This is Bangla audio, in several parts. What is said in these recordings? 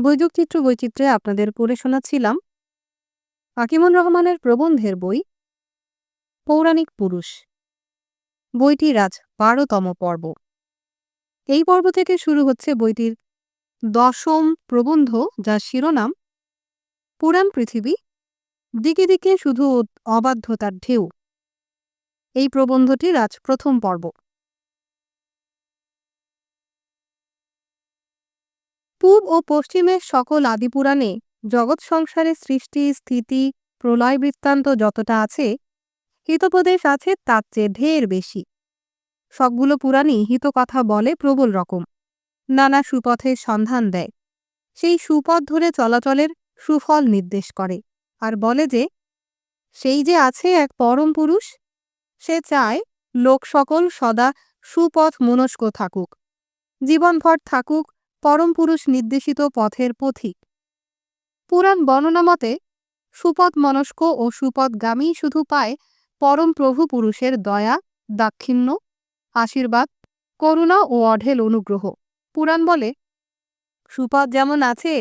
বৈদিক চিত্র বৈচিত্র্যে আপনাদের পড়ে শোনাচ্ছিলাম হাকিমুর রহমানের প্রবন্ধের বই, পৌরাণিক পুরুষ। বইটির আজ বারোতম পর্ব। এই পর্ব থেকে শুরু হচ্ছে বইটির দশম প্রবন্ধ, যার শিরোনাম, পুরাণ পৃথিবী, দিকে দিকে শুধু অবাধ্যতার ঢেউ। এই প্রবন্ধটির আজ প্রথম পর্ব। পূব ও পশ্চিমের সকল আদিপুরাণে জগৎ সংসারের সৃষ্টি, স্থিতি, প্রলয় বৃত্তান্ত যতটা আছে, হিতোপদেশ আছে তার চেয়ে ঢের বেশি। সবগুলো পুরাণই হিতকথা বলে প্রবল রকম। নানা সুপথের সন্ধান দেয়। সেই সুপথ ধরে চলাচলের সুফল নির্দেশ করে আর বলে যে, সেই যে আছে এক পরম পুরুষ, সে চায় লোক সকল সদা সুপথ মনস্ক থাকুক, জীবনভর থাকুক পরম পুরুষ নির্দেশিত পথের পথিক। পুরাণ বর্ণনা মতে, সুপথ মনস্ক ও সুপথগামী শুধু পায় পরম প্রভু পুরুষের দয়া, দাক্ষিণ্য, আশীর্বাদ, করুণা ও অঢেল অনুগ্রহ। পুরাণ বলে, সুপথ যেমন আছে,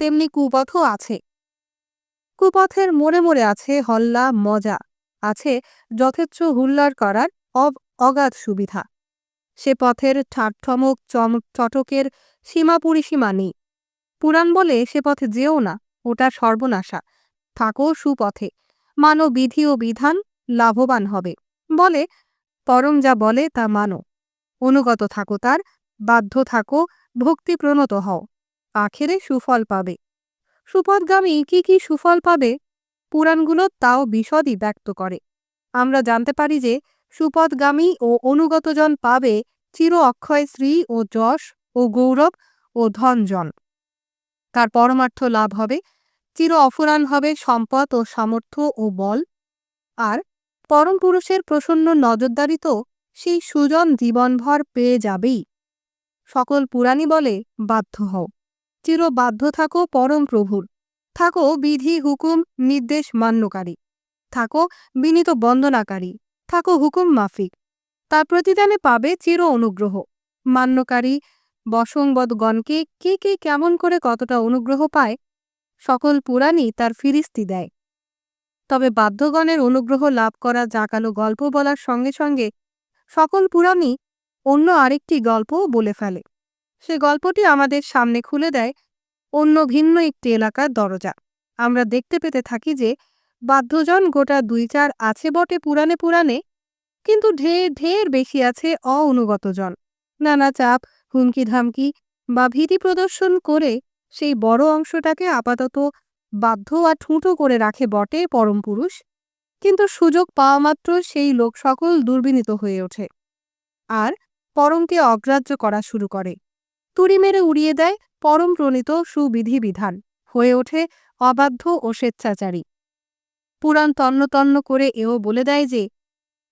তেমনি কুপথও আছে। কুপথের মোড়ে মোড়ে আছে হল্লা, মজা, আছে যথেচ্ছ হুল্লার করার অব অগাধ সুবিধা। সে পথের ঠাটঠমক চটকের সীমা পরিসীমা নেই। পুরাণ বলে সে পথে যেও না, ওটা সর্বনাশা। থাকো সুপথে। মানো বিধি ও বিধান, লাভবান হবে। বলে, পরম যা বলে তা মানো। অনুগত থাকো তার, বাধ্য থাকো ভক্তিপ্রণত হও। আখেরে সুফল পাবে। সুপথগামী কি কি সুফল পাবে? পুরাণগুলো তাও বিশদই ব্যক্ত করে। আমরা জানতে পারি যে, সুপথগামী ও অনুগতজন পাবে চির অক্ষয় শ্রী ও যশ ও গৌরব ও ধনজন তার পরমার্থ লাভ হবে, চির অফুরান হবে সম্পদ ও সামর্থ্য ও বল। আর পরম পুরুষের প্রসন্ন নজরদারি তো সেই সুজন জীবনভর পেয়ে যাবেই। সকল পুরাণী বলে, বাধ্য হও। চির বাধ্য থাকো পরম প্রভুর। থাকো বিধি হুকুম নির্দেশ মান্যকারী। থাকো বিনীত বন্দনাকারী। থাকো হুকুম মাফিক। তার প্রতিদানে পাবে চির অনুগ্রহ। মান্যকারী বসংবদগণকে কে কে কেমন করে কতটা অনুগ্রহ পায়, সকল পুরাণই তার ফিরিস্তি দেয়। তবে বাধ্যগণের অনুগ্রহ লাভ করা জাকালো গল্প বলার সঙ্গে সঙ্গে সকল পুরাণই অন্য আরেকটি গল্পও বলে ফেলে। সে গল্পটি আমাদের সামনে খুলে দেয় অন্য ভিন্ন একটি এলাকার দরজা। আমরা দেখতে পেতে থাকি যে বাধ্যজন গোটা দুই চার আছে বটে পুরাণে পুরাণে কিন্তু ঢের ঢের বেশি আছে অঅনুগতজন। নানা চাপ হুমকি ধামকি বা ভীতি প্রদর্শন করে সেই বড় অংশটাকে আপাতত বাধ্য আর ঠুঁটো করে রাখে বটে পরম পুরুষ। কিন্তু সুযোগ পাওয়া মাত্র সেই লোক সকল দুর্বিনীত হয়ে ওঠে। আর পরমকে অগ্রাহ্য করা শুরু করে। তুড়ি মেরে উড়িয়ে দেয় পরম প্রণীত সুবিধি বিধান হয়ে ওঠে অবাধ্য ও স্বেচ্ছাচারী। পুরাণ তন্ন তন্ন করে এও বলে দেয় যে,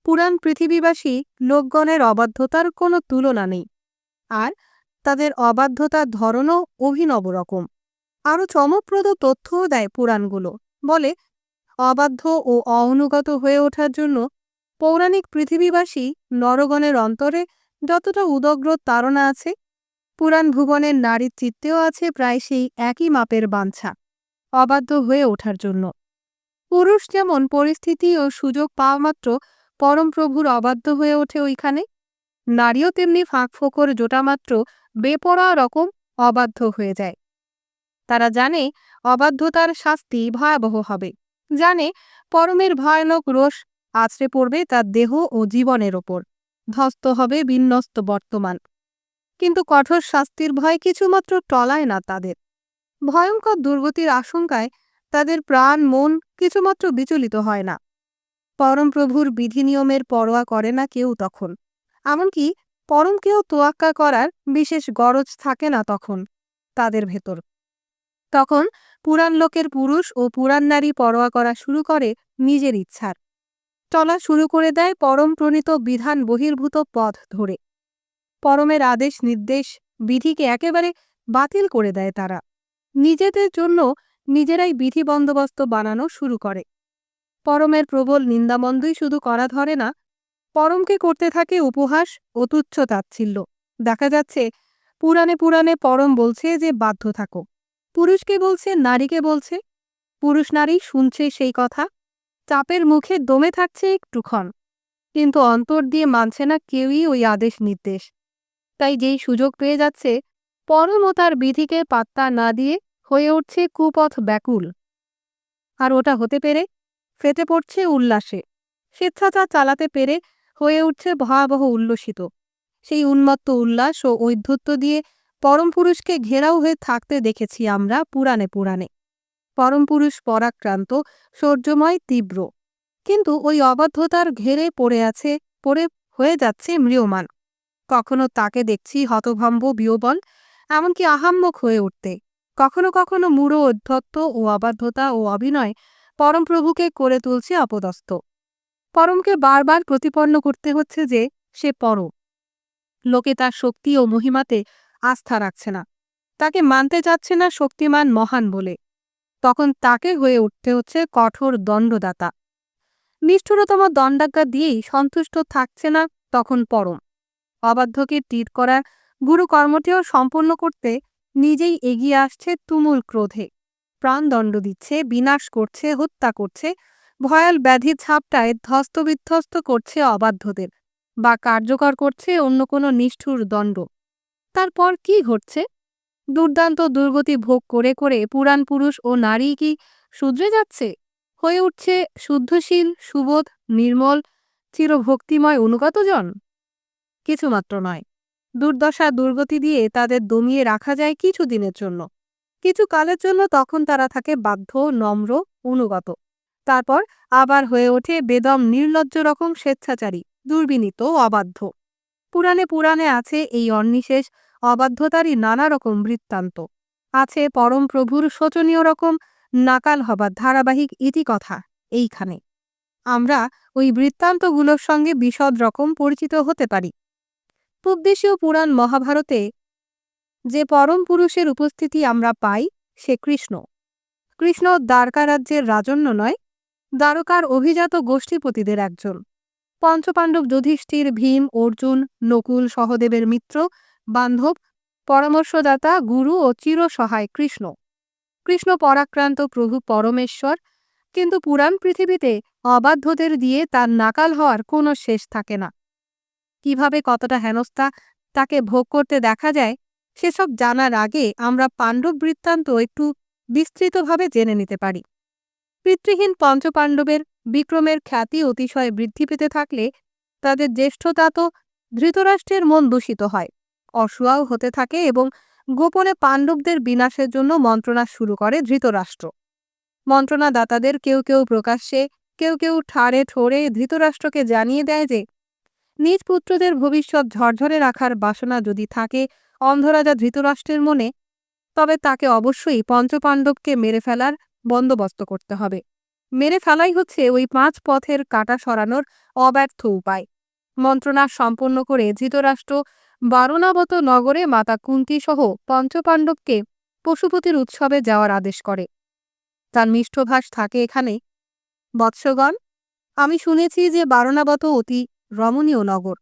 পুরাণ পৃথিবীবাসী লোকগণের অবাধ্যতার কোনো তুলনা নেই। আর তাদের অবাধ্যতার ধরনও অভিনব রকম। আরও চমকপ্রদ তথ্যও দেয় পুরাণগুলো। বলে, অবাধ্য ও অনুগত হয়ে ওঠার জন্য পৌরাণিক পৃথিবীবাসী নরগণের অন্তরে যতটা উদগ্র তাড়না আছে, পুরাণ ভুবনের নারীর চিত্তেও আছে প্রায় সেই একই মাপের বাঞ্ছা, অবাধ্য হয়ে ওঠার জন্য। পুরুষ যেমন পরিস্থিতি ও সুযোগ পাওয়া মাত্র পরমপ্রভুর অবাধ্য হয়ে ওঠে ওইখানে নারীও তেমনি ফাঁক ফোকর জোটামাত্র বেপরোয়া রকম অবাধ্য হয়ে যায়। তারা জানে অবাধ্যতার শাস্তি ভয়াবহ হবে। জানে পরমের ভয়ানক রোষ আছড়ে পড়বে তার দেহ ও জীবনের ওপর। ধস্ত হবে বিন্যস্ত বর্তমান। কিন্তু কঠোর শাস্তির ভয় কিছুমাত্র টলায় না তাদের। ভয়ঙ্কর দুর্গতির আশঙ্কায় তাদের প্রাণ, মন কিছুমাত্র বিচলিত হয় না। পরমপ্রভুর বিধি নিয়মের পরোয়া করে না কেউ তখন। এমনকি পরমকেও তোয়াক্কা করার বিশেষ গরজ থাকে না তখন তাদের ভেতর। তখন পুরাণ লোকের পুরুষ ও পুরাণ নারী পরোয়া করা শুরু করে নিজের ইচ্ছার। চলা শুরু করে দেয় পরম প্রণীত বিধান বহির্ভূত পথ ধরে। পরমের আদেশ, নির্দেশ, বিধিকে একেবারে বাতিল করে দেয় তারা। নিজেদের জন্য নিজেরাই বিধি বন্দোবস্ত বানানো শুরু করে। পরমের প্রবল নিন্দামন্দই শুধু করা ধরে না পরমকে করতে থাকে উপহাস ও তুচ্ছ তাচ্ছিল্য। দেখা যাচ্ছে, পুরাণে পুরাণে পরম বলছে যে, বাধ্য থাকো। পুরুষকে বলছে, নারীকে বলছে। পুরুষ নারী শুনছে সেই কথা। চাপের মুখে দমে থাকছে একটুক্ষণ কিন্তু অন্তর দিয়ে মানছে না কেউই ওই আদেশ নির্দেশ। তাই যেই সুযোগ পেয়ে যাচ্ছে, পরম ও তার বিধিকে পাত্তা না দিয়ে হয়ে উঠছে কুপথ ব্যাকুল। আর ওটা হতে পেরে ফেটে পড়ছে উল্লাসে। স্বেচ্ছাচার চালাতে পেরে হয়ে উঠছে ভয়াবহ উল্লসিত। সেই উন্মত্ত উল্লাস ও ঐধ্যত্য দিয়ে পরম পুরুষকে ঘেরাও হয়ে থাকতে দেখেছি আমরা পুরাণে পুরাণে। পরম পুরুষ পরাক্রান্ত সৌর্যময় তীব্র। কিন্তু ওই অবাধ্যতার ঘেরে পড়ে আছে, পড়ে হয়ে যাচ্ছে ম্রিয়মান। কখনো তাকে দেখছি হতভম্ব বিয়বল এমনকি আহাম্মক হয়ে উঠতে। কখনো কখনো মূঢ় অধ্যত্ত ও অবাধ্যতা ও অভিনয় পরমপ্রভুকে করে তুলছে অপদস্থ। পরমকে বারবার প্রতিপন্ন করতে হচ্ছে যে সে পরম। লোকে তার শক্তি ও মহিমাতে আস্থা রাখছে না। তাকে মানতে চাচ্ছে না শক্তিমান মহান বলে। তখন তাকে হয়ে উঠতে হচ্ছে কঠোর দণ্ডদাতা। নিষ্ঠুরতম দণ্ডাজ্ঞা দিয়েই সন্তুষ্ট থাকছে না তখন পরম। অবাধ্যকে টিট করার গুরু কর্মটিও সম্পন্ন করতে নিজেই এগিয়ে আসছে তুমুল ক্রোধে। প্রাণদণ্ড দিচ্ছে, বিনাশ করছে, হত্যা করছে ভয়াল ব্যাধি ছাপটায় ধ্বস্তবিধ্বস্ত করছে অবাধ্যদের বা কার্যকর করছে অন্য কোনো নিষ্ঠুর দণ্ড। তারপর কি ঘটছে? দুর্দান্ত দুর্গতি ভোগ করে করে পুরাণ পুরুষ ও নারী কি শুধরে যাচ্ছে? হয়ে উঠছে শুদ্ধশীল, সুবোধ, নির্মল, চিরভক্তিময় অনুগতজন? কিছুমাত্র নয়। দুর্দশা দুর্গতি দিয়ে তাদের দমিয়ে রাখা যায় কিছু দিনের জন্য। কিছু কালের জন্য তখন তারা থাকে বাধ্য, নম্র, অনুগত। তারপর আবার হয়ে ওঠে বেদম নির্লজ্জ রকম স্বেচ্ছাচারী, দুর্বিনীত অবাধ্য। পুরাণে পুরাণে আছে এই অন্নিশেষ অবাধ্যতারই নানা রকম বৃত্তান্ত। আছে পরম প্রভুর শোচনীয় রকম নাকাল হবার ধারাবাহিক ইতিকথা এইখানে। আমরা ওই বৃত্তান্তগুলোর সঙ্গে বিশদ রকম পরিচিত হতে পারি। পূবদেশীয় পুরাণ মহাভারতে যে পরম পুরুষের উপস্থিতি আমরা পাই, সে কৃষ্ণ। কৃষ্ণ দ্বারকা রাজ্যের রাজন্য নয় দ্বারকার অভিজাত গোষ্ঠীপতিদের একজন। পঞ্চপাণ্ডব যুধিষ্ঠির ভীম, অর্জুন, নকুল, সহদেবের মিত্র, বান্ধব, পরামর্শদাতা, গুরু ও চিরসহায় কৃষ্ণ। কৃষ্ণ পরাক্রান্ত প্রভু পরমেশ্বর, কিন্তু পুরাণ পৃথিবীতে অবাধ্যদের দিয়ে তার নাকাল হওয়ার কোনো শেষ থাকে না। কীভাবে কতটা হেনস্থা তাকে ভোগ করতে দেখা যায়, সেসব জানার আগে আমরা পাণ্ডব বৃত্তান্ত একটু বিস্তৃতভাবে জেনে নিতে পারি। পিতৃহীন পঞ্চপাণ্ডবের বিক্রমের খ্যাতি অতিশয় বৃদ্ধি পেতে থাকলে তাদের জ্যেষ্ঠতা তো ধৃতরাষ্ট্রের মন দূষিত হয়। অসুয়াও হতে থাকে এবং গোপনে পাণ্ডবদের বিনাশের জন্য মন্ত্রণা শুরু করে ধৃতরাষ্ট্র। মন্ত্রণাদাতাদের কেউ কেউ প্রকাশ্যে, কেউ কেউ ঠাড়ে ঠোরে ধৃতরাষ্ট্রকে জানিয়ে দেয় যে, নিজ পুত্রদের ভবিষ্যৎ ঝরঝরে রাখার বাসনা যদি থাকে অন্ধরাজা ধৃতরাষ্ট্রের মনে, তবে তাকে অবশ্যই পঞ্চপাণ্ডবকে মেরে ফেলার বন্দোবস্ত করতে হবে। মেরে ফেলাই হচ্ছে ওই পাঁচ পথের কাটা সরানোর অব্যর্থ উপায়। মন্ত্রণা সম্পন্ন করে ধৃতরাষ্ট্র বারণাবত নগরে মাতা কুন্তি সহ পঞ্চপাণ্ডবকে পশুপতির উৎসবে যাওয়ার আদেশ করে। তার মিষ্টভাস থাকে এখানে। বৎসগণ, আমি শুনেছি যে বারণাবত অতি রমণীয় নগর।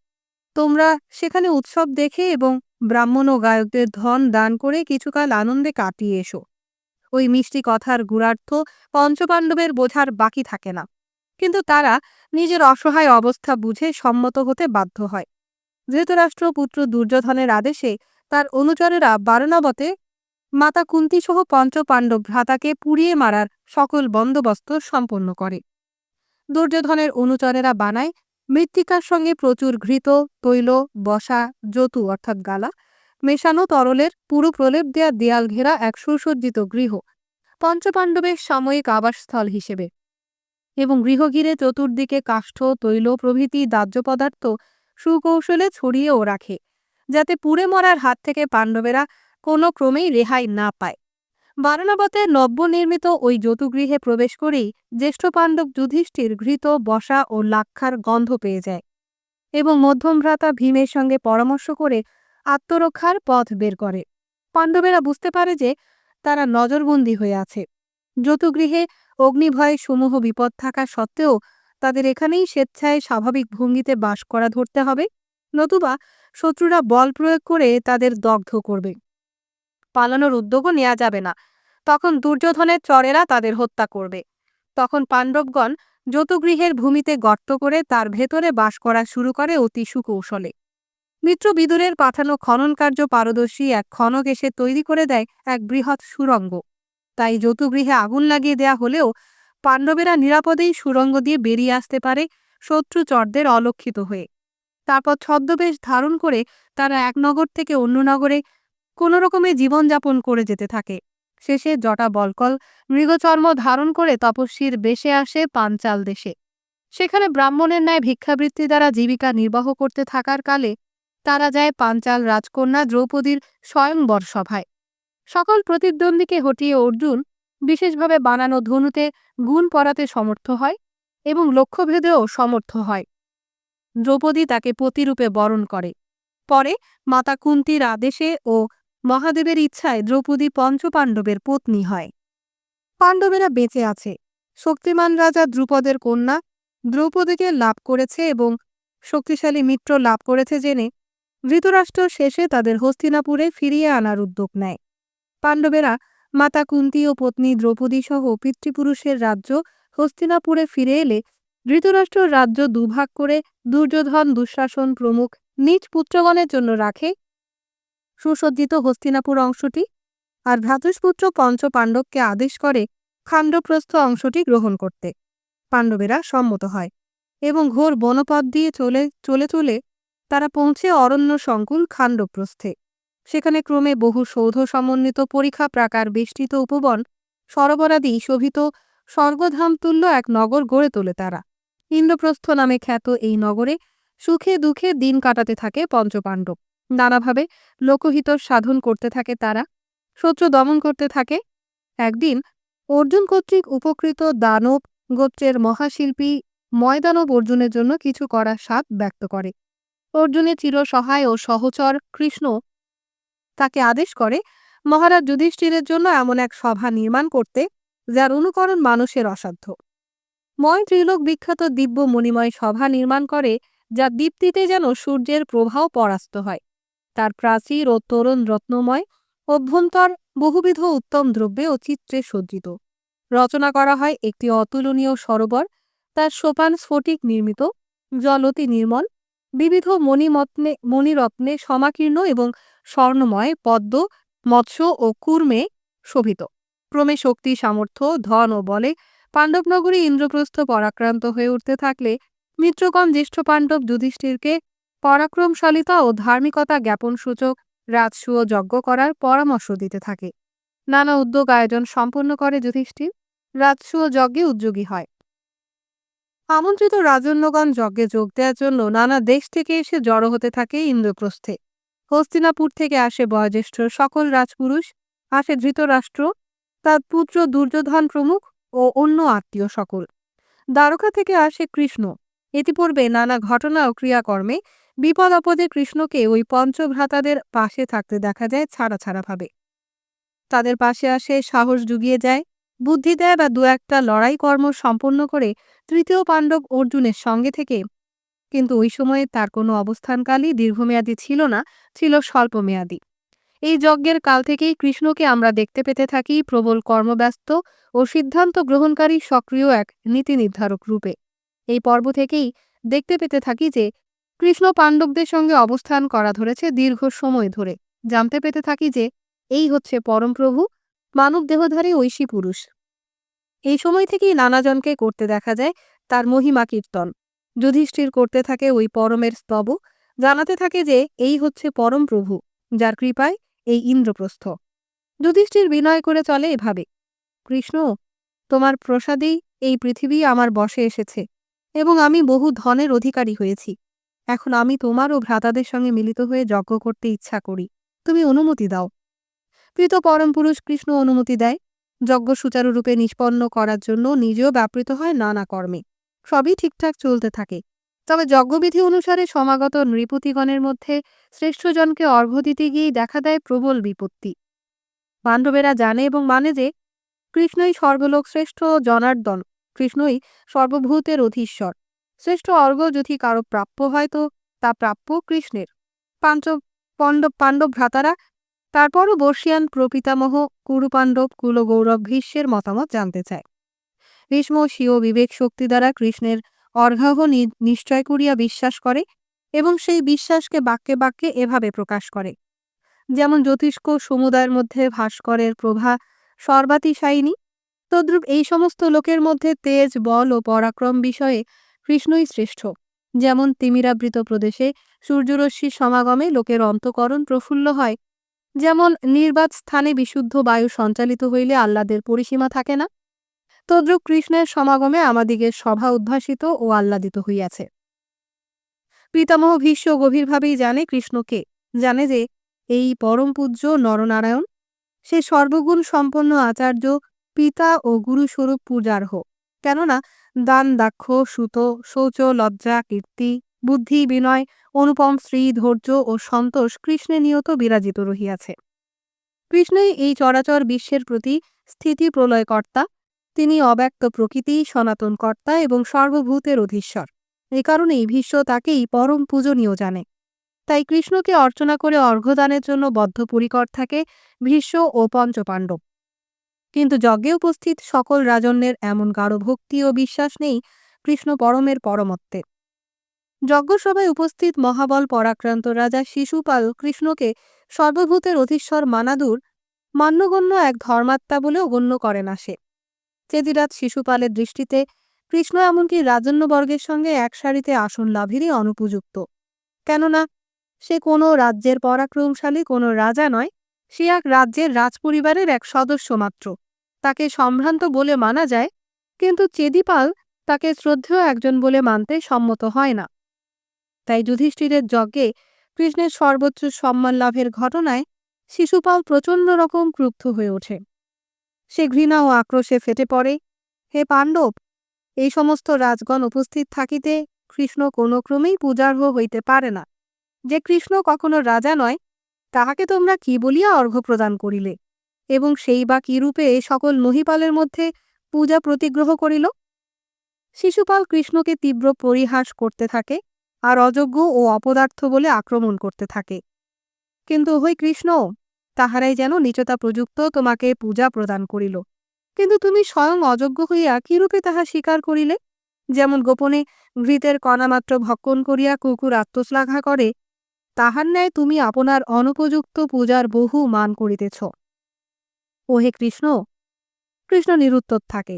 তোমরা সেখানে উৎসব দেখে এবং ব্রাহ্মণ ও গায়কদের ধন দান করে কিছুকাল আনন্দে কাটিয়ে এসো। ওই মিষ্টি কথার গুড়ার্থ পঞ্চপাণ্ডবের বোঝার বাকি থাকে না। কিন্তু তারা নিজের অসহায় অবস্থা বুঝে সম্মত হতে বাধ্য হয়। ধৃতরাষ্ট্র পুত্র দুর্যোধনের আদেশে তার অনুচরেরা বারণাবতে মাতা কুন্তিসহ পঞ্চপাণ্ডব ভ্রাতাকে পুড়িয়ে মারার সকল বন্দোবস্ত সম্পন্ন করে। দুর্যোধনের অনুচরেরা বানায় মৃত্তিকার সঙ্গে প্রচুর ঘৃত, তৈল, বসা, যতু অর্থাৎ গালা মেশানো তরলের পুরো প্রলেপ দেয়া দেয়াল ঘেরা এক সুসজ্জিত গৃহ, পঞ্চপাণ্ডবের সাময়িক আবাসস্থল হিসেবে। এবং গৃহঘিরে চতুর্দিকে কাষ্ঠ, তৈল প্রভৃতি দাহ্য পদার্থ সুকৌশলে ছড়িয়েও রাখে, যাতে পুড়ে মরার হাত থেকে পাণ্ডবেরা কোনো ক্রমেই রেহাই না পায়। বারণাবতের নব্যনির্মিত ওই যতুগৃহে প্রবেশ করেই জ্যেষ্ঠ পাণ্ডব যুধিষ্ঠির ঘৃত বসা ও লাক্ষার গন্ধ পেয়ে যায়। এবং মধ্যমভ্রাতা ভীমের সঙ্গে পরামর্শ করে আত্মরক্ষার পথ বের করে। পাণ্ডবেরা বুঝতে পারে যে তারা নজরবন্দি হয়ে আছে। যতুগৃহে অগ্নিভয়ে সমূহ বিপদ থাকা সত্ত্বেও তাদের এখানেই স্বেচ্ছায় স্বাভাবিক ভঙ্গিতে বাস করা ধরতে হবে, নতুবা শত্রুরা বল প্রয়োগ করে তাদের দগ্ধ করবে। পালানোর উদ্যোগও নেওয়া যাবে না। তখন দুর্যোধনের চরেরা তাদের হত্যা করবে। তখন পাণ্ডবগণ যতুগৃহের ভূমিতে গর্ত করে তার ভেতরে বাস করা শুরু করে অতি সুকৌশলে। মিত্র বিদুরের পাঠানো খনন কার্য পারদর্শী এক খনক এসে তৈরি করে দেয় এক বৃহৎ সুরঙ্গ। তাই যতুগৃহে আগুন লাগিয়ে দেয়া হলেও পাণ্ডবেরা নিরাপদেই সুরঙ্গ দিয়ে বেরিয়ে আসতে পারে শত্রু চরদের অলক্ষিত হয়ে। তারপর ছদ্মবেশ ধারণ করে তারা এক নগর থেকে অন্য নগরে কোনো রকমে জীবনযাপন করে যেতে থাকে। শেষে জটা বলকল মৃগচর্ম ধারণ করে তপস্বীর বেশে আসে পাঞ্চাল দেশে। সেখানে ব্রাহ্মণের ন্যায় ভিক্ষাবৃত্তি দ্বারা জীবিকা নির্বাহ করতে থাকার কালে তারা যায় পাঞ্চাল রাজকন্যা দ্রৌপদীর স্বয়ংবর সভায়। সকল প্রতিদ্বন্দ্বীকে হটিয়ে অর্জুন বিশেষভাবে বানানো ধনুতে গুণ পরাতে সমর্থ হয় এবং লক্ষ্যভেদেও সমর্থ হয়। দ্রৌপদী তাকে পতিরূপে বরণ করে। পরে মাতা কুন্তির আদেশে ও মহাদেবের ইচ্ছায় দ্রৌপদী পঞ্চপাণ্ডবের পত্নী হয়। পাণ্ডবেরা বেঁচে আছে। শক্তিমান রাজা দ্রুপদের কন্যা দ্রৌপদীকে লাভ করেছে এবং শক্তিশালী মিত্র লাভ করেছে জেনে ধৃতরাষ্ট্র শেষে তাদের হস্তিনাপুরে ফিরিয়ে আনার উদ্যোগ নেয়। পাণ্ডবেরা মাতা কুন্তি ও পত্নী দ্রৌপদী সহ পিতৃপুরুষের রাজ্য হস্তিনাপুরে ফিরে এলে ধৃতরাষ্ট্র রাজ্য দুভাগ করে দুর্যোধন দুঃশাসন প্রমুখ নিজ পুত্রগণের জন্য রাখে। সুসজ্জিত হস্তিনাপুর অংশটি আর ভ্রাতুষ্পুত্র পঞ্চ পাণ্ডবকে আদেশ করে খাণ্ডপ্রস্থ অংশটি গ্রহণ করতে। পাণ্ডবেরা সম্মত হয় এবং ঘোর বনপথ দিয়ে চলে চলে চলে তারা পৌঁছে অরণ্য সংকুল খাণ্ডপ্রস্থে। সেখানে ক্রমে বহু সৌধ সমন্বিত পরীক্ষা প্রাকার বেষ্টিত উপবন সরবরাদি শোভিত স্বর্গধামতুল্য এক নগর গড়ে তোলে তারা। ইন্দ্রপ্রস্থ নামে খ্যাত এই নগরে সুখে দুঃখে দিন কাটাতে থাকে পঞ্চপাণ্ডব। নানাভাবে লোকহিত সাধন করতে থাকে তারা শত্রু দমন করতে থাকে। একদিন অর্জুন কর্তৃক উপকৃত দানব গোত্রের মহাশিল্পী ময়দানব অর্জুনের জন্য কিছু করা স্বাদ ব্যক্ত করে। অর্জুনের চির সহায় ও সহচর কৃষ্ণ তাকে আদেশ করে, মহারাজ যুধিষ্ঠিরের জন্য এমন এক সভা নির্মাণ করতে, যার অনুকরণ মানুষের অসাধ্য। ময় ত্রিলোক বিখ্যাত দিব্য মণিময় সভা নির্মাণ করে, যা দীপ্তিতে যেন সূর্যের প্রভাও পরাস্ত হয়। তার প্রাচীর ও তরুণ রত্নময়, অভ্যন্তর বহুবিধ উত্তম দ্রব্যে ও চিত্রে সজ্জিত। রচনা করা হয় একটি অতুলনীয় সরোবর, তার সোপান স্ফটিক নির্মিত, জলতি নির্মল বিবিধ মণিমত্নে, মণিরত্নে সমাকীর্ণ এবং স্বর্ণময় পদ্ম, মৎস্য ও কুর্মে শোভিত। ক্রমে শক্তি, সামর্থ্য, ধন ও বলে পাণ্ডবনগরী ইন্দ্রপ্রস্থ পরাক্রান্ত হয়ে উঠতে থাকলে মিত্রগণ জ্যেষ্ঠ পাণ্ডব যুধিষ্ঠিরকে পরাক্রমশালিতা ও ধার্মিকতা জ্ঞাপনসূচক, রাজসূয় যজ্ঞ করার পরামর্শ দিতে থাকে। নানা উদ্যোগ আয়োজন সম্পন্ন করে যুধিষ্ঠির। রাজসূয় যজ্ঞে উদ্যোগী হয়। আমন্ত্রিত রাজন্যগণ যজ্ঞে যোগ দেওয়ার জন্য নানা দেশ থেকে এসে জড়ো হতে থাকে ইন্দ্রপ্রস্থে। হস্তিনাপুর থেকে আসে বয়োজ্যেষ্ঠ সকল রাজপুরুষ, আসে ধৃতরাষ্ট্র, তার পুত্র দুর্যোধন প্রমুখ ও অন্য আত্মীয় সকল। দ্বারকা থেকে আসে কৃষ্ণ। ইতিপূর্বে নানা ঘটনা ও ক্রিয়াকর্মে বিপদ আপদে কৃষ্ণকে ওই পঞ্চভ্রাতাদের পাশে থাকতে দেখা যায় ছাড়া ছাড়া ভাবে তাদের পাশে আসে সাহস জুগিয়ে যায়। বুদ্ধি দেয় বা দু একটা লড়াই কর্ম সম্পন্ন করে তৃতীয় পাণ্ডব অর্জুনের সঙ্গে থেকে। কিন্তু ওই সময়ে তার কোনো অবস্থানকালই দীর্ঘমেয়াদী ছিল না, ছিল স্বল্পমেয়াদী। এই যজ্ঞের কাল থেকেই কৃষ্ণকে আমরা দেখতে পেতে থাকি প্রবল কর্মব্যস্ত ও সিদ্ধান্ত গ্রহণকারী সক্রিয় এক নীতি নির্ধারক রূপে। এই পর্ব থেকেই দেখতে পেতে থাকি যে কৃষ্ণ পাণ্ডবদের সঙ্গে অবস্থান করা ধরেছে দীর্ঘ সময় ধরে। জানতে পেতে থাকি যে এই হচ্ছে পরমপ্রভু মানব দেহধারী ঐশী পুরুষ। এই সময় থেকেই নানাজনকে করতে দেখা যায় তার মহিমা কীর্তন। যুধিষ্ঠির করতে থাকে ওই পরমের স্তব। জানাতে থাকে যে এই হচ্ছে পরম প্রভু, যার কৃপায় এই ইন্দ্রপ্রস্থ। যুধিষ্ঠির বিনয় করে চলে এভাবে, কৃষ্ণ, তোমার প্রসাদেই এই পৃথিবী আমার বসে এসেছে, এবং আমি বহু ধনের অধিকারী হয়েছি। এখন আমি তোমার ও ভ্রাতাদের সঙ্গে মিলিত হয়ে যজ্ঞ করতে ইচ্ছা করি। তুমি অনুমতি দাও। কৃত পরম পুরুষ কৃষ্ণ অনুমতি দেয়। যজ্ঞ সুচারুরূপে নিষ্পন্ন করার জন্য নিজেও ব্যাপৃত হয় নানা কর্মে। সবই ঠিকঠাক চলতে থাকে। তবে যজ্ঞবিধি অনুসারে সমাগত নৃপতিগণের মধ্যে শ্রেষ্ঠজনকে অর্ঘ্য দিতে গিয়েই দেখা দেয় প্রবল বিপত্তি। পাণ্ডবেরা জানে এবং মানে যে, কৃষ্ণই সর্বলোক শ্রেষ্ঠ জনার্দন, কৃষ্ণই সর্বভূতের অধীশ্বর। শ্রেষ্ঠ অর্ঘ্য যদি কারও প্রাপ্য হয় তো তা প্রাপ্য কৃষ্ণের। পাঞ্চ পণ্ডব পাণ্ডব ভ্রাতারা তারপরও বর্ষিয়ান প্রপিতামহ কুরুপাণ্ডব কুলগৌরব ভীষ্মের মতামত জানতে চায়। ভীষ্ম স্বীয় বিবেক শক্তি দ্বারা কৃষ্ণের অর্ঘাহ নিশ্চয় করিয়া বিশ্বাস করে এবং সেই বিশ্বাসকে বাক্যে বাক্যে এভাবে প্রকাশ করে। যেমন জ্যোতিষ্ক সমুদায়ের মধ্যে ভাস্করের প্রভা সর্বাতিশায়িনী, তদ্রূপ এই সমস্ত লোকের মধ্যে তেজ, বল ও পরাক্রম বিষয়ে কৃষ্ণই শ্রেষ্ঠ। যেমন তিমিরাবৃত প্রদেশে সূর্যরশ্মির সমাগমে লোকের অন্তকরণ প্রফুল্ল হয় যেমন নির্বাত স্থানে বিশুদ্ধ বায়ু সঞ্চালিত হইলে আহ্লাদের পরিসীমা থাকে না। তদ্রূপ কৃষ্ণের সমাগমে আমাদিগের সভা উদ্ভাসিত ও আহ্লাদিত হইয়াছে। পিতামহ ভীষ্ম গভীরভাবেই জানে কৃষ্ণকে জানে যে, এই পরম পূজ্য নরনারায়ণ, সে সর্বগুণ সম্পন্ন আচার্য, পিতা ও গুরুস্বরূপ পূজার্হ। কেননা, দান, দাক্ষ, সুত, শৌচ, লজ্জা, কীর্তি বুদ্ধি, বিনয়, অনুপম, শ্রী, ধৈর্য ও সন্তোষ কৃষ্ণে নিয়ত বিরাজিত রহিয়াছে। কৃষ্ণই এই চরাচর বিশ্বের প্রতি স্থিতি প্রলয়কর্তা। তিনি অব্যক্ত প্রকৃতি, সনাতন কর্তা এবং সর্বভূতের অধীশ্বর। এ কারণেই ভীষ্ম তাকেই পরম পূজনীয় জানে। তাই কৃষ্ণকে অর্চনা করে অর্ঘ্যদানের জন্য বদ্ধপরিকর থাকে ভীষ্ম ও পঞ্চপাণ্ডব। কিন্তু যজ্ঞে উপস্থিত সকল রাজন্যের এমন গাঢ় ভক্তি ও বিশ্বাস নেই কৃষ্ণ পরমের পরমত্বে যজ্ঞসভায় উপস্থিত মহাবল পরাক্রান্ত রাজা শিশুপাল কৃষ্ণকে সর্বভূতের অধীশ্বর মানাদুর মান্যগণ্য এক ধর্মাত্মা বলেও গণ্য করে না সে চেদিরাজ শিশুপালের দৃষ্টিতে কৃষ্ণ এমনকি রাজন্যবর্গের সঙ্গে এক সারিতে আসন লাভেরই অনুপযুক্ত। কেননা, সে কোনো রাজ্যের পরাক্রমশালী, কোনো রাজা নয়, সে এক রাজ্যের রাজপরিবারের এক সদস্য মাত্র। তাকে সম্ভ্রান্ত বলে মানা যায়, কিন্তু চেদিপাল তাকে শ্রদ্ধেয় একজন বলে মানতে সম্মত হয় না। তাই যুধিষ্ঠিরের যজ্ঞে কৃষ্ণের সর্বোচ্চ সম্মান লাভের ঘটনায় শিশুপাল প্রচণ্ড রকম ক্রুব্ধ হয়ে ওঠে। সে ঘৃণা ও আক্রোশে ফেটে পড়ে। হে পাণ্ডব, এই সমস্ত রাজগণ উপস্থিত থাকিতে কৃষ্ণ কোনো ক্রমেই পূজার্হ হইতে পারে না। যে কৃষ্ণ কখনো রাজা নয়, তাহাকে তোমরা কি বলিয়া অর্ঘ্য প্রদান করিলে? এবং সেই বা কি রূপে সকল মহিপালের মধ্যে পূজা প্রতিগ্রহ করিল? শিশুপাল কৃষ্ণকে তীব্র পরিহাস করতে থাকে। আর অযোগ্য ও অপদার্থ বলে আক্রমণ করতে থাকে। কিন্তু ওই কৃষ্ণ তাহারাই যেন নিচতা প্রযুক্ত তোমাকে পূজা প্রদান করিল। কিন্তু তুমি স্বয়ং অযোগ্য হইয়া কিরূপে তাহা স্বীকার করিলে? যেমন গোপনে ঘৃতের কণামাত্র ভক্ষণ করিয়া কুকুর আত্মশ্লাঘা করে, তাহার ন্যায় তুমি আপনার অনুপযুক্ত পূজার বহু মান করিতেছ। ওহে কৃষ্ণ কৃষ্ণ নিরুত্তর থাকে।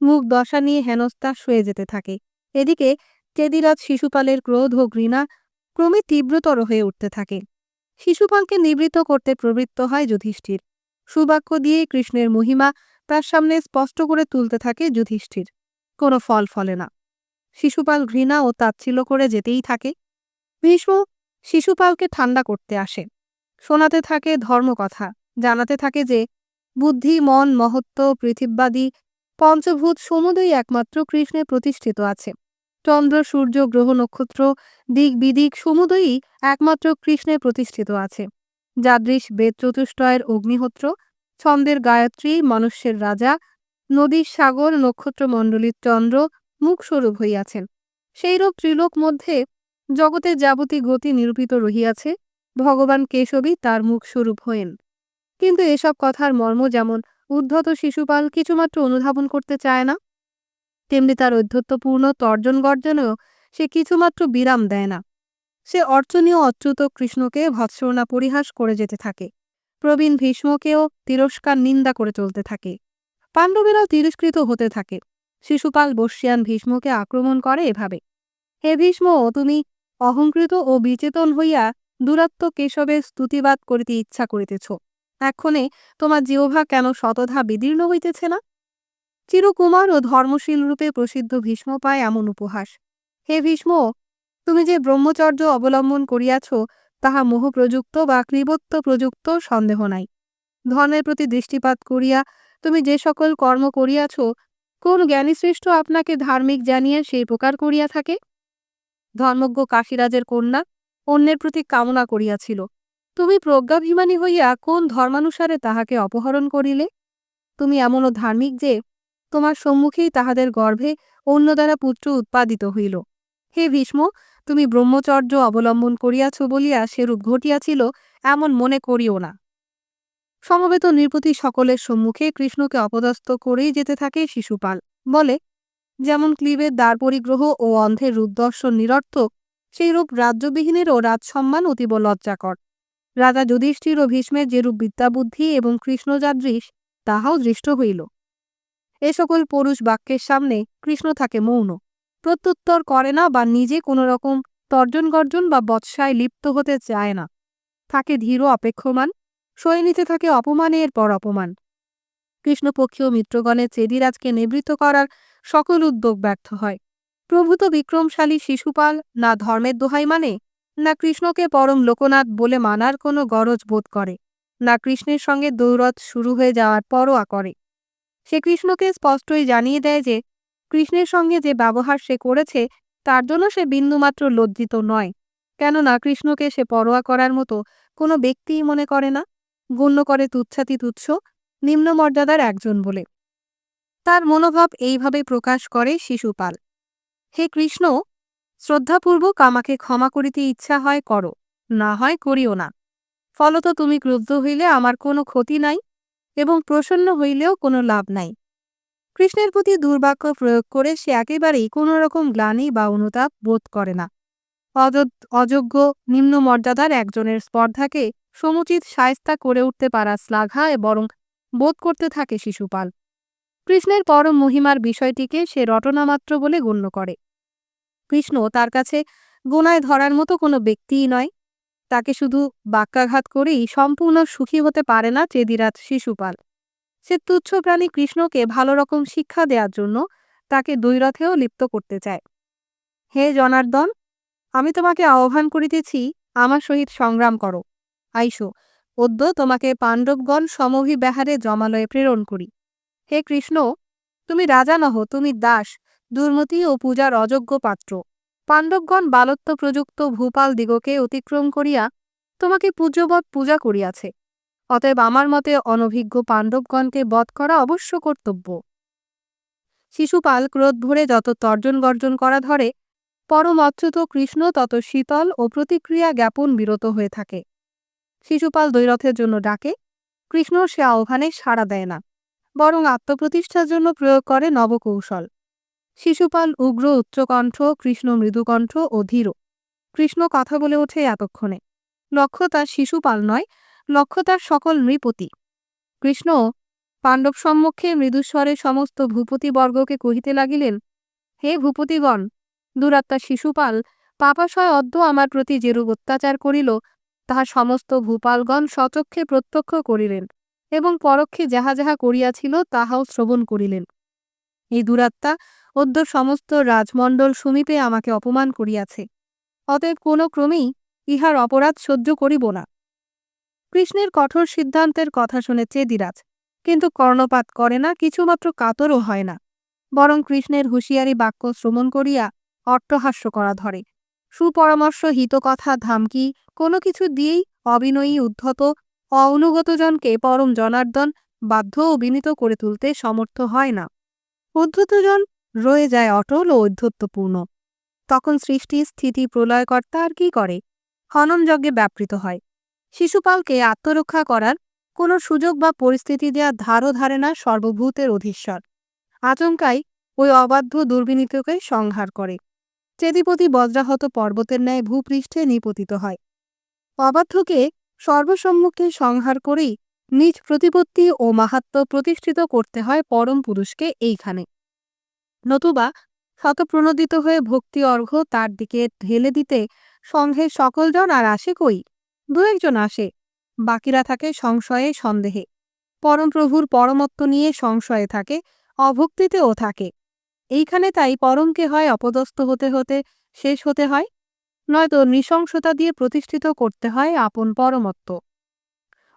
মুখ দশা নিয়ে হেনস্তা শুয়ে যেতে থাকে। এদিকে চেদিরাজ শিশুপালের ক্রোধ ও ঘৃণা ক্রমে তীব্রতর হয়ে উঠতে থাকে। শিশুপালকে নিবৃত্ত করতে প্রবৃত্ত হয় যুধিষ্ঠির। সুবাক্য দিয়ে কৃষ্ণের মহিমা তার সামনে স্পষ্ট করে তুলতে থাকে যুধিষ্ঠির। কোনো ফল ফলে না। শিশুপাল ঘৃণা ও তাচ্ছিল্য করে যেতেই থাকে। ভীষ্ম শিশুপালকে ঠান্ডা করতে আসে। শোনাতে থাকে ধর্মকথা, জানাতে থাকে যে, বুদ্ধি, মন, মহত্ব, পৃথিববাদী, পঞ্চভূত সমুদয় একমাত্র কৃষ্ণে প্রতিষ্ঠিত আছে। চন্দ্র, সূর্য, গ্রহ, নক্ষত্র, দিক, বিদিক সমুদয়ই একমাত্র কৃষ্ণে প্রতিষ্ঠিত আছে। যাদৃশ, বেদ চতুষ্টয়ের অগ্নিহোত্র, ছন্দের গায়ত্রী, মনুষ্যের রাজা, নদীর সাগর, নক্ষত্রমণ্ডলীর চন্দ্র মুখস্বরূপ হইয়াছেন। সেইরূপ ত্রিলোক মধ্যে জগতের যাবতীয় গতি নিরূপিত রহিয়াছে, ভগবান কেশবই তার মুখস্বরূপ হয়েন কিন্তু এসব কথার মর্ম যেমন উদ্ধত শিশুপাল কিছুমাত্র অনুধাবন করতে চায় না তেমনি তার ঔদ্ধত্যপূর্ণ তর্জন গর্জনেও সে কিছুমাত্র বিরাম দেয় না। সে অর্চনীয় অচ্যুত কৃষ্ণকে ভৎসনা পরিহাস করে যেতে থাকে। প্রবীণ ভীষ্মকেও তিরস্কার নিন্দা করে চলতে থাকে। পাণ্ডবেরাও তিরস্কৃত হতে থাকে। শিশুপাল বর্ষিয়ান ভীষ্মকে আক্রমণ করে এভাবে। হে ভীষ্ম, তুমি অহংকৃত ও বিচেতন হইয়া দূরাত্ম কেশবের স্তুতিবাদ করিতে ইচ্ছা করিতেছ। এক্ষণে তোমার জিহ্বা কেন শতধা বিদীর্ণ হইতেছে না? চিরকুমার ও ধর্মশীল রূপে প্রসিদ্ধ ভীষ্ম পায় এমন উপহাস। হে ভীষ্ম, তুমি যে ব্রহ্মচর্য অবলম্বন করিয়াছ, তাহা মোহপ্রযুক্ত বা ক্লীবত্ব প্রযুক্ত সন্দেহ নাই। ধর্মের প্রতি দৃষ্টিপাত করিয়া তুমি যে সকল কর্ম করিয়াছ, কোন জ্ঞানীশ্রেষ্ঠ আপনাকে ধার্মিক জানিয়া সেই প্রকার করিয়া থাকে? ধর্মজ্ঞ কাশীরাজের কন্যা অন্যের প্রতি কামনা করিয়াছিল। তুমি প্রজ্ঞাভিমানী হইয়া কোন ধর্মানুসারে তাহাকে অপহরণ করিলে? তুমি এমনও ধার্মিক যে তোমার সম্মুখেই তাহাদের গর্ভে অন্য দ্বারা পুত্র উৎপাদিত হইল। হে ভীষ্ম, তুমি ব্রহ্মচর্য অবলম্বন করিয়াছ বলিয়া সেরূপ ঘটিয়াছিল এমন মনে করিও না। সমবেত নৃপতি সকলের সম্মুখে কৃষ্ণকে অপদস্থ করেই যেতে থাকে শিশুপাল। বলে, যেমন ক্লিবের দ্বার পরিগ্রহ ও অন্ধের রূপদর্শন নিরর্থক, সেইরূপ রাজ্যবিহীনেরও রাজসম্মান অতীব লজ্জাকর। রাজা যুধিষ্ঠির ও ভীষ্মের যেরূপ বিদ্যাবুদ্ধি এবং কৃষ্ণযাদৃশ, তাহাও দৃষ্ট হইল। এ সকল পুরুষ বাক্যের সামনে কৃষ্ণ থাকে মৌন। প্রত্যুত্তর করে না বা নিজে কোনো রকম তর্জন গর্জন বা বৎসায় লিপ্ত হতে চায় না। থাকে ধীর অপেক্ষমান সয়ে নিতে থাকে অপমানের পর অপমান। কৃষ্ণপক্ষীয় মিত্রগণের চেদিরাজকে নিবৃত্ত করার সকল উদ্যোগ ব্যর্থ হয়। প্রভূত বিক্রমশালী শিশুপাল না ধর্মের দোহাই মানে না কৃষ্ণকে পরম লোকনাথ বলে মানার কোনো গরজ বোধ করে, না কৃষ্ণের সঙ্গে দৌরথ শুরু হয়ে যাওয়ার পরোয়া করে। সে কৃষ্ণকে স্পষ্টই জানিয়ে দেয় যে, কৃষ্ণের সঙ্গে যে ব্যবহার সে করেছে, তার জন্য সে বিন্দুমাত্র লজ্জিত নয়। কেননা কৃষ্ণকে সে পরোয়া করার মতো কোনো ব্যক্তিই মনে করে না। গণ্য করে তুচ্ছাতি তুচ্ছ, নিম্ন মর্যাদার একজন বলে। তার মনোভাব এইভাবে প্রকাশ করে শিশুপাল। হে কৃষ্ণ, শ্রদ্ধাপূর্বক আমাকে ক্ষমা করিতে ইচ্ছা হয়, করো। না হয় করিও না। ফলত তুমি ক্রুদ্ধ হইলে আমার কোনো ক্ষতি নাই। এবং প্রসন্ন হইলেও কোনো লাভ নাই। কৃষ্ণের প্রতি দুর্বাক্য প্রয়োগ করে সে একেবারেই কোনো রকম গ্লানি বা অনুতাপ বোধ করে না। অযোগ্য নিম্ন মর্যাদার একজনের স্পর্ধাকে সমুচিত সায়স্তা করে উঠতে পারা শ্লাঘা বরং বোধ করতে থাকে শিশুপাল। কৃষ্ণের পরম মহিমার বিষয়টিকে সে রটনামাত্র বলে গণ্য করে। কৃষ্ণ তার কাছে গোনায় ধরার মতো কোনো ব্যক্তিই নয়। তাকে শুধু বাক্যাঘাত করেই সম্পূর্ণ সুখী হতে পারে না চেদিরাত শিশুপাল। সে তুচ্ছ প্রাণী কৃষ্ণকে ভালো রকম শিক্ষা দেওয়ার জন্য তাকে দৈরথেও লিপ্ত করতে চায়। হে জনার্দন, আমি তোমাকে আহ্বান করিতেছি, আমার সহিত সংগ্রাম করো। আইসো, অদ্য তোমাকে পাণ্ডবগণ সমভিব্যাহারে জমালয়ে প্রেরণ করি। হে কৃষ্ণ, তুমি রাজা নহ, তুমি দাস, দুর্মতি ও পূজার অযোগ্য পাত্র। পাণ্ডবগণ বালত্ব প্রযুক্ত ভূপাল দিগকে অতিক্রম করিয়া তোমাকে পূজ্যবৎ পূজা করিয়াছে। অতএব আমার মতে অনভিজ্ঞ পাণ্ডবগণকে বধ করা অবশ্য কর্তব্য। শিশুপাল ক্রোধ ভরে যত তর্জন গর্জন করা ধরে, পরম অচ্যুত কৃষ্ণ তত শীতল ও প্রতিক্রিয়া জ্ঞাপন বিরত হয়ে থাকে। শিশুপাল দৈরথের জন্য ডাকে, কৃষ্ণ সে আহ্বানে সাড়া দেয় না, বরং আত্মপ্রতিষ্ঠার জন্য প্রয়োগ করে নবকৌশল। শিশুপাল, উগ্র, উচ্চকণ্ঠ, কৃষ্ণ মৃদুকণ্ঠ ও ধীর। কৃষ্ণ কথা বলে ওঠে এতক্ষণে। লক্ষ্য তার শিশুপাল নয় লক্ষ্য তার সকল নৃপতি। কৃষ্ণ, পাণ্ডব সম্মুখে মৃদুস্বরে সমস্ত ভূপতিবর্গকে কহিতে লাগিলেন, হে ভূপতিগণ, দুরাত্মা শিশুপাল, পাপাশয় অদ্য আমার প্রতি যেরূপ অত্যাচার করিল, তাহা সমস্ত ভূপালগণ সচক্ষে প্রত্যক্ষ করিলেন এবং পরক্ষে যাহা যাহা করিয়াছিল তাহাও শ্রবণ করিলেন। এই দুরাত্মা অদ্য সমস্ত রাজমণ্ডল সমীপে আমাকে অপমান করিয়াছে। অতএব কোনো ক্রমেই ইহার অপরাধ সহ্য করিব না। কৃষ্ণের কঠোর সিদ্ধান্তের কথা শুনে চেদিরাজ, কিন্তু কর্ণপাত করে না, কিছুমাত্র কাতরও হয় না। বরং কৃষ্ণের হুঁশিয়ারি বাক্য শ্রমণ করিয়া অট্টহাস্য করা ধরে। সুপরামর্শ, হিতকথা, ধামকি, কোনো কিছু দিয়েই অবিনয়ী উদ্ধত অনূগতজনকে পরম জনার্দন বাধ্য ও বিনীত করে তুলতে সমর্থ হয় না। উদ্ধতজন রয়ে যায় অটল ও ঔদ্ধত্যপূর্ণ। তখন সৃষ্টি, স্থিতি, প্রলয়কর্তা আর কি করে? হননযজ্ঞে ব্যাপৃত হয়। শিশুপালকে আত্মরক্ষা করার কোনো সুযোগ বা পরিস্থিতি দেওয়া ধারও ধারে না সর্বভূতের অধীশ্বর। আচমকাই ওই অবাধ্য দুর্বিনীতকে সংহার করে। চেদিপতি বজ্রাহত পর্বতের ন্যায় ভূপৃষ্ঠে নিপতিত হয়। অবাধ্যকে সর্বসম্মুখে সংহার করেই নিজ প্রতিপত্তি ও মাহাত্ম প্রতিষ্ঠিত করতে হয় পরম পুরুষকে এইখানে। নতুবা শতপ্রণোদিত হয়ে ভক্তি, অর্ঘ্য তার দিকে ঢেলে দিতে সংঘের সকলজন আর আসে কই? দু একজন আসে। বাকিরা থাকে সংশয়ে সন্দেহে। পরমপ্রভুর পরমত্ব নিয়ে সংশয়ে থাকে, অভক্তিতেও থাকে। এইখানে তাই পরমকে হয় অপদস্থ হতে হতে শেষ হতে হয়, নয়তো নৃশংসতা দিয়ে প্রতিষ্ঠিত করতে হয় আপন পরমত্ব।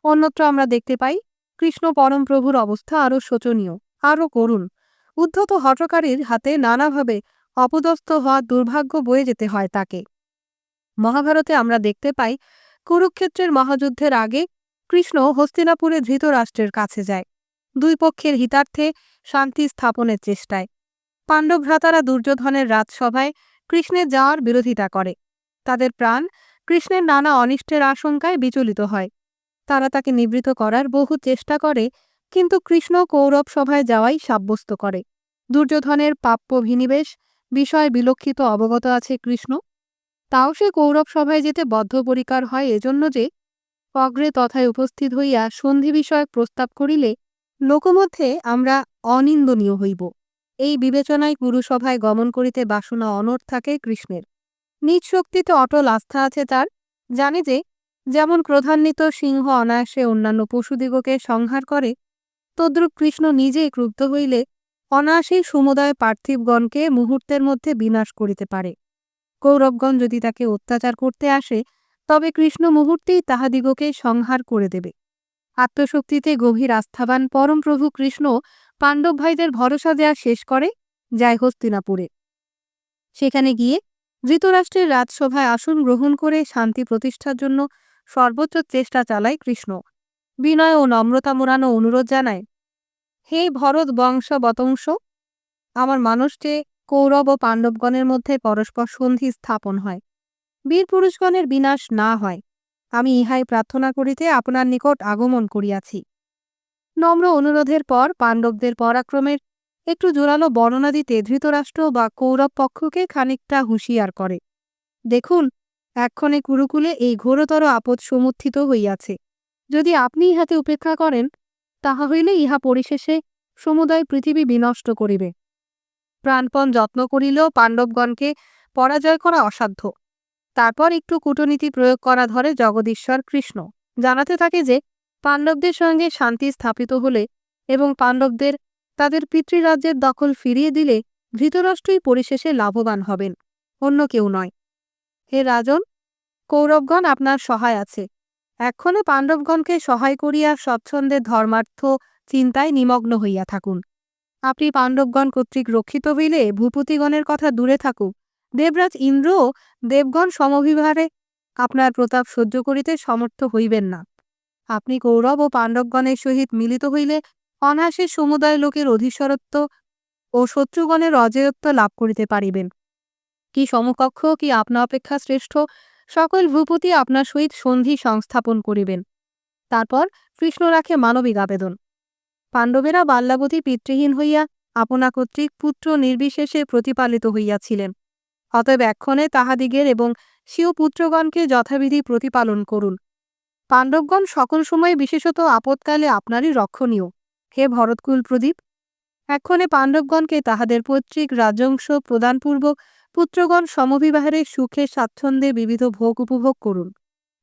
অন্যত্র আমরা দেখতে পাই, কৃষ্ণ পরমপ্রভুর অবস্থা আরও শোচনীয় আরও করুণ। উদ্ধত হটকারীর হাতে নানাভাবে অপদস্থ হওয়া দুর্ভাগ্য বয়ে যেতে হয় তাকে। মহাভারতে আমরা দেখতে পাই, কুরুক্ষেত্রের মহাযুদ্ধের আগে কৃষ্ণ হস্তিনাপুরে ধৃতরাষ্ট্রের কাছে যায়। দুই পক্ষের হিতার্থে শান্তি স্থাপনের চেষ্টায়। পাণ্ডব ভ্রাতারা দুর্যোধনের রাজসভায় কৃষ্ণের যাওয়ার বিরোধিতা করে। তাদের প্রাণ কৃষ্ণের নানা অনিষ্টের আশঙ্কায় বিচলিত হয়। তারা তাকে নিবৃত করার বহু চেষ্টা করে কিন্তু কৃষ্ণ কৌরব সভায় যাওয়াই সাব্যস্ত করে। দুর্যোধনের প্রাপ্য ভিনিবেশ বিষয়ে বিলক্ষিত অবগত আছে কৃষ্ণ। তাও সে কৌরব সভায় যেতে বদ্ধপরিকার হয় এজন্য যে, অগ্রে তথায় উপস্থিত হইয়া সন্ধি বিষয়ক প্রস্তাব করিলে লোকমধ্যে আমরা অনিন্দনীয় হইব। এই বিবেচনায় গুরুসভায় গমন করিতে বাসনা অনর থাকে কৃষ্ণের। নিজ শক্তিতে অটল আস্থা আছে তার। জানে যে, যেমন ক্রধান্বিত সিংহ অনায়াসে অন্যান্য পশুদিগকে সংহার করে তদ্রূপ কৃষ্ণ নিজেই ক্রুদ্ধ হইলে অনায়াসেই সমুদয় পার্থিবগণকে মুহূর্তের মধ্যে বিনাশ করিতে পারে। কৌরবগণ যদি তাকে অত্যাচার করতে আসে, তবে কৃষ্ণ মুহূর্তেই তাহাদিগকে সংহার করে দেবে। আত্মশক্তিতে গভীর আস্থাবান পরমপ্রভু কৃষ্ণ পাণ্ডব ভাইদের ভরসা দেয়া শেষ করে যায় হস্তিনাপুরে সেখানে গিয়ে ধৃতরাষ্ট্রের রাজসভায় আসন গ্রহণ করে শান্তি প্রতিষ্ঠার জন্য সর্বোচ্চ চেষ্টা চালায় কৃষ্ণ। বিনয় ও নম্রতা মোড়ানো অনুরোধ জানায়, হে ভরত বংশ বতংশ আমার মানুষকে কৌরব ও পাণ্ডবগণের মধ্যে পরস্পর সন্ধি স্থাপন হয়। বীর পুরুষগণের বিনাশ না হয়। আমি ইহাই প্রার্থনা করিতে আপনার নিকট আগমন করিয়াছি। নম্র অনুরোধের পর পাণ্ডবদের পরাক্রমের একটু জোরালো বর্ণনা দিতে ধৃতরাষ্ট্র বা কৌরব পক্ষকে খানিকটা হুঁশিয়ার করে, দেখুন, এক্ষণে কুরুকুলে এই ঘোরতর আপদ সমুত্থিত হইয়াছে। যদি আপনি ইহাতে উপেক্ষা করেন, তাহা হইলে ইহা পরিশেষে সমুদয় পৃথিবী বিনষ্ট করিবে। প্রাণপণ যত্ন করিলেও পাণ্ডবগণকে পরাজয় করা অসাধ্য। তারপর একটু কূটনীতি প্রয়োগ করা ধরে জগদীশ্বর কৃষ্ণ। জানাতে থাকে যে, পাণ্ডবদের সঙ্গে শান্তি স্থাপিত হলে এবং পাণ্ডবদের তাদের পিতৃরাজ্যের দখল ফিরিয়ে দিলে ধৃতরাষ্ট্রই পরিশেষে লাভবান হবেন। অন্য কেউ নয়। হে রাজন, কৌরবগণ আপনার সহায় আছে। এক্ষণে পাণ্ডবগণকে সহায় করিয়া স্বচ্ছন্দে ধর্মার্থ চিন্তায় নিমগ্ন হইয়া থাকুন। আপনি পাণ্ডবগণ কর্তৃক রক্ষিত হইলে ভূপতিগণের কথা দূরে থাকুক। দেবরাজ ইন্দ্রও দেবগণ সমভিভারে আপনার প্রতাপ সহ্য করিতে সমর্থ হইবেন না। আপনি কৌরব ও পাণ্ডবগণের সহিত মিলিত হইলে অনায়াসে সমুদায় লোকের অধীশ্বরত্ব ও শত্রুগণের অজেয়ত্ব লাভ করিতে পারিবেন। কি সমকক্ষ, কি আপনা অপেক্ষা শ্রেষ্ঠ সকল ভূপতি আপনার সহিত সন্ধি সংস্থাপন করিবেন। তারপর কৃষ্ণ রাখে মানবিক আবেদন। পাণ্ডবেরা বাল্যাবতী পিতৃহীন হইয়া আপনা কর্তৃক পুত্র নির্বিশেষে প্রতিপালিত হইয়াছিলেন। অতএব এক্ষণে তাহাদিগের এবং স্বীয় পুত্রগণকে যথাবিধি প্রতিপালন করুন। পাণ্ডবগণ সকল সময়ে বিশেষত আপৎকালে আপনারই রক্ষণীয়। হে ভরতকুল প্রদীপ, এক্ষণে পাণ্ডবগণকে তাহাদের পৈতৃক রাজংশ প্রদানপূর্বক পুত্রগণ সমবিবাহের সুখে স্বাচ্ছন্দ্যে বিবিধ ভোগ উপভোগ করুন।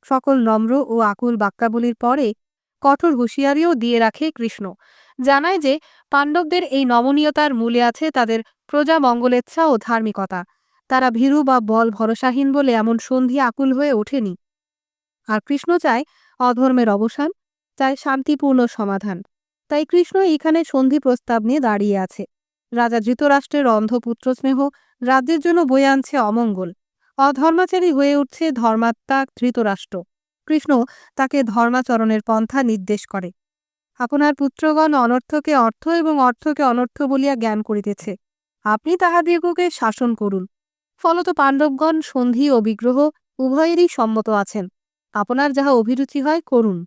সকল নম্র ও আকুল বাক্যাবলীর পরে কঠোর হুঁশিয়ারিও দিয়ে রাখে কৃষ্ণ। জানায় যে, পাণ্ডবদের এই নমনীয়তার মূলে আছে তাদের প্রজা মঙ্গলেচ্ছা ও ধার্মিকতা। তারা ভীরু বা বল ভরসাহীন বলে এমন সন্ধি আকুল হয়ে ওঠেনি। আর কৃষ্ণ চায় অধর্মের অবসান, চায় শান্তিপূর্ণ সমাধান। তাই কৃষ্ণ এখানে সন্ধি প্রস্তাব নিয়ে দাঁড়িয়ে আছে। রাজা ধৃতরাষ্ট্রের অন্ধপুত্র স্নেহ রাজ্যের জন্য বয়ে আনছে অমঙ্গল। অধর্মাচারী হয়ে উঠছে ধর্মাত্মা ধৃতরাষ্ট্র। কৃষ্ণ তাকে ধর্মাচরণের পন্থা নির্দেশ করে। আপনার পুত্রগণ অনর্থকে অর্থ এবং অর্থকে অনর্থ বলিয়া জ্ঞান করিতেছে। আপনি তাহাদিগকে শাসন করুন। ফলত পাণ্ডবগণ সন্ধি ও বিগ্রহ উভয়েরই সম্মত আছেন। আপনার যাহা অভিরুচি হয় করুন।